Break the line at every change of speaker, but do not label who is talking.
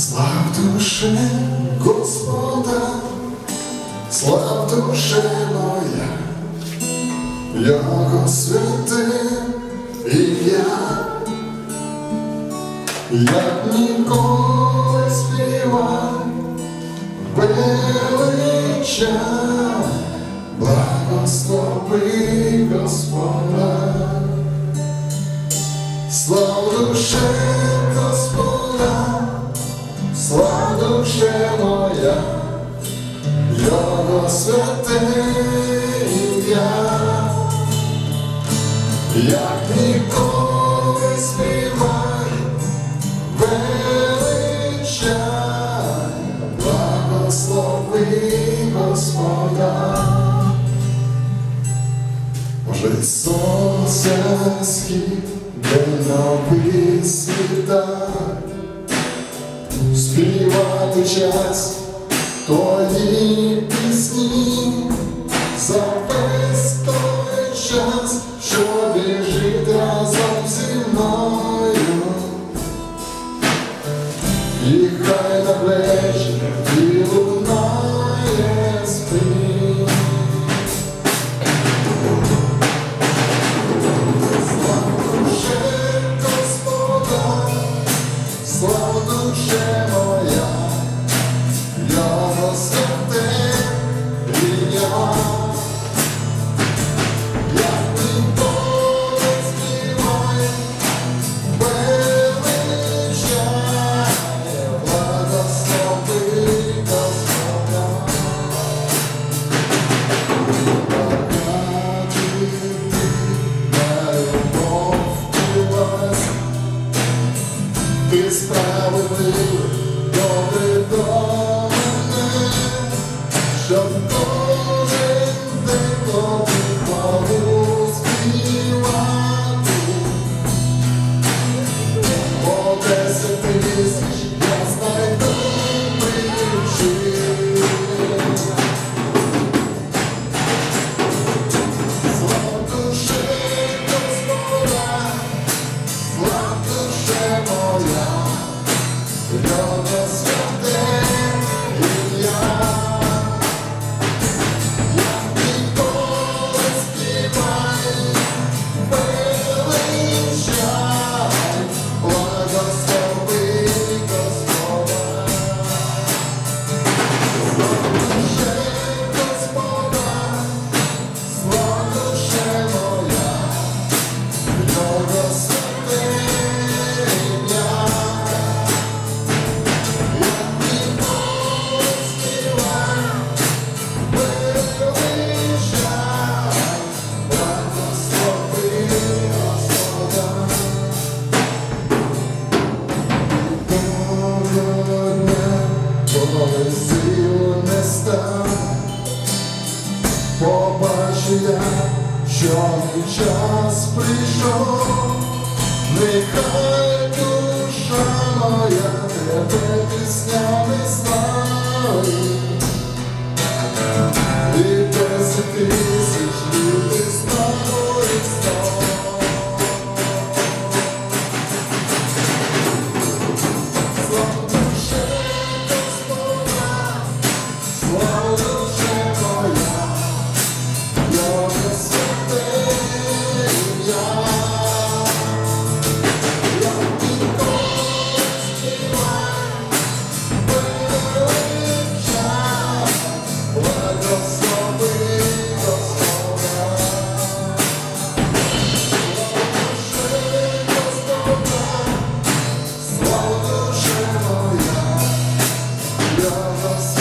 Слав душе Господа, слав душе моя, Його святе ім'я, як ніколи співай, величай, благослови Господа. Слава душе Господа, душе моя, Його святе ім'я, як ніколи співай, величай, благослови Господа. Може сонця схід, де новий світа, час. Твої пісні, за весь той час, що біжить разом зі мною, і хай на Побачу я, що мій час прийшов, нехай душа моя. Because